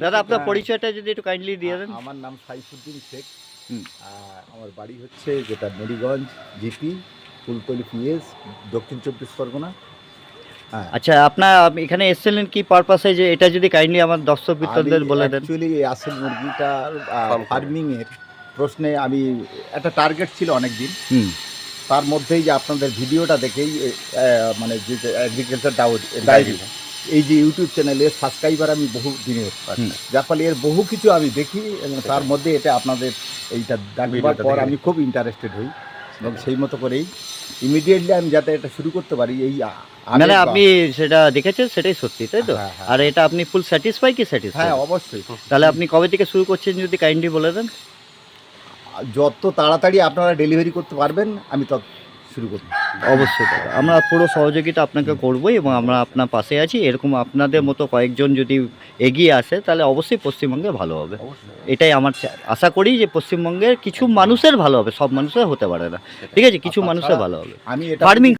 দাদা আপনার। পরিচয়টা যদি একটু কাইন্ডলি দিয়ে দেন। আমার নাম সাইফুদ্দিন শেখ। হুম। আমার বাড়ি হচ্ছে যেটা মেরিগঞ্জ জিপি ফুলতলি পিএস দক্ষিণ চব্বিশ পরগনা। হ্যাঁ। আচ্ছা আপনার এখানে এসেছিলেন কি পারপাসে যে এটা যদি কাইন্ডলি আমার দর্শক বিত্তদের বলে দেন। অ্যাকচুয়ালি আসল মুরগিটার ফার্মিং এর প্রশ্নে আমি একটা টার্গেট ছিল অনেক দিন হুম। তার মধ্যেই যে আপনাদের ভিডিওটা দেখেই মানে যে এগ্রিকালচার ডায়েরি এই যে ইউটিউব চ্যানেলে সাবস্ক্রাইবার আমি বহু দিনের। যার ফলে এর বহু কিছু আমি দেখি এবং তার মধ্যে এটা আপনাদের এইটা দেখবার পর আমি খুব ইন্টারেস্টেড হই এবং সেই মতো করেই ইমিডিয়েটলি আমি যাতে এটা শুরু করতে পারি এই মানে আপনি সেটা দেখেছেন সেটাই সত্যি তাই তো? হ্যাঁ, হ্যাঁ। আর এটা আপনি ফুল স্যাটিসফাই কি স্যাটিসফাই হ্যাঁ অবশ্যই। তাহলে আপনি কবে থেকে শুরু করছেন যদি কাইন্ডলি বলে দেন? যত তাড়াতাড়ি আপনারা ডেলিভারি করতে পারবেন আমি তত শুরু করব অবশ্যই দাদা। আমরা পুরো সহযোগিতা আপনাকে করবই এবং আমরা আপনার পাশে আছি। এরকম আপনাদের মতো কয়েকজন যদি এগিয়ে আসে তাহলে অবশ্যই পশ্চিমবঙ্গে ভালো হবে। এটাই আমার আশা করি যে পশ্চিমবঙ্গের কিছু মানুষের ভালো হবে সব মানুষের হতে পারে না। ঠিক আছে? কিছু মানুষের ভালো হবে। আমি ফার্মিং